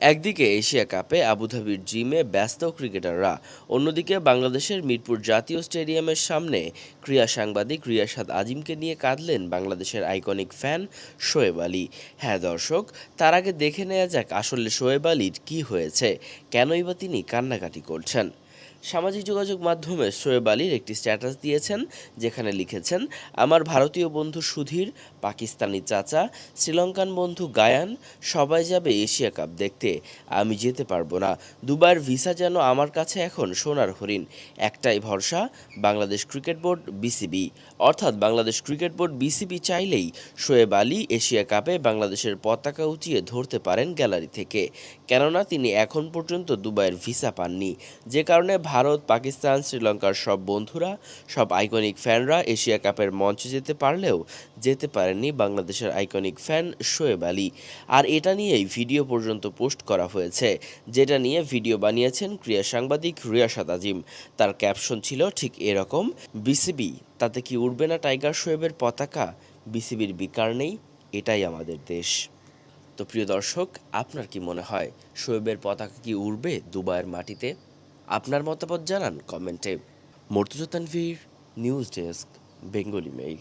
একদিকে এশিয়া কাপে আবুধাবির জিমে ব্যস্ত ক্রিকেটাররা, অন্যদিকে বাংলাদেশের মিরপুর জাতীয় স্টেডিয়ামের সামনে ক্রীড়া সাংবাদিক রিয়াসাদ আজিমকে নিয়ে কাঁদলেন বাংলাদেশের আইকনিক ফ্যান শোয়েব আলী। হ্যাঁ দর্শক, তার আগে দেখে নেওয়া যাক আসলে শোয়েব আলীর কী হয়েছে, কেনই বা তিনি কান্নাকাটি করছেন। সামাজিক যোগাযোগ মাধ্যমে শোয়েব আলীর একটি স্ট্যাটাস দিয়েছেন, যেখানে লিখেছেন, আমার ভারতীয় বন্ধু সুধীর, পাকিস্তানি চাচা, শ্রীলঙ্কান বন্ধু গায়ান, সবাই যাবে এশিয়া কাপ দেখতে। আমি যেতে পারব না। দুবাইয়ের ভিসা যেন আমার কাছে এখন সোনার হরিণ। একটাই ভরসা, বাংলাদেশ ক্রিকেট বোর্ড, বিসিবি। অর্থাৎ বাংলাদেশ ক্রিকেট বোর্ড, বিসিবি চাইলেই শোয়েব আলী এশিয়া কাপে বাংলাদেশের পতাকা উঁচিয়ে ধরতে পারেন গ্যালারি থেকে। কেননা তিনি এখন পর্যন্ত দুবাইয়ের ভিসা পাননি। যে কারণে ভারত, পাকিস্তান, শ্রীলঙ্কার সব বন্ধুরা, সব আইকনিক ফ্যানরা এশিয়া কাপের মঞ্চে যেতে পারলেও যেতে পারেননি বাংলাদেশের আইকনিক ফ্যান শোয়েব আলী। আর এটা নিয়েই ভিডিও পর্যন্ত পোস্ট করা হয়েছে, যেটা নিয়ে ভিডিও বানিয়েছেন ক্রিয়া সাংবাদিক রিয়াসাদ আজিম। তার ক্যাপশন ছিল ঠিক এরকম, বিসিবি, তাতে কি উড়বে না টাইগার শোয়েবের পতাকা? বিসিবির বিকার নেই, এটাই আমাদের দেশ। তো প্রিয় দর্শক, আপনার কি মনে হয়, শোয়েবের পতাকা কি উড়বে দুবাইয়ের মাটিতে? আপনার মতামত জানান কমেন্টে। Murtuza Tanvir news desk Bengali mail.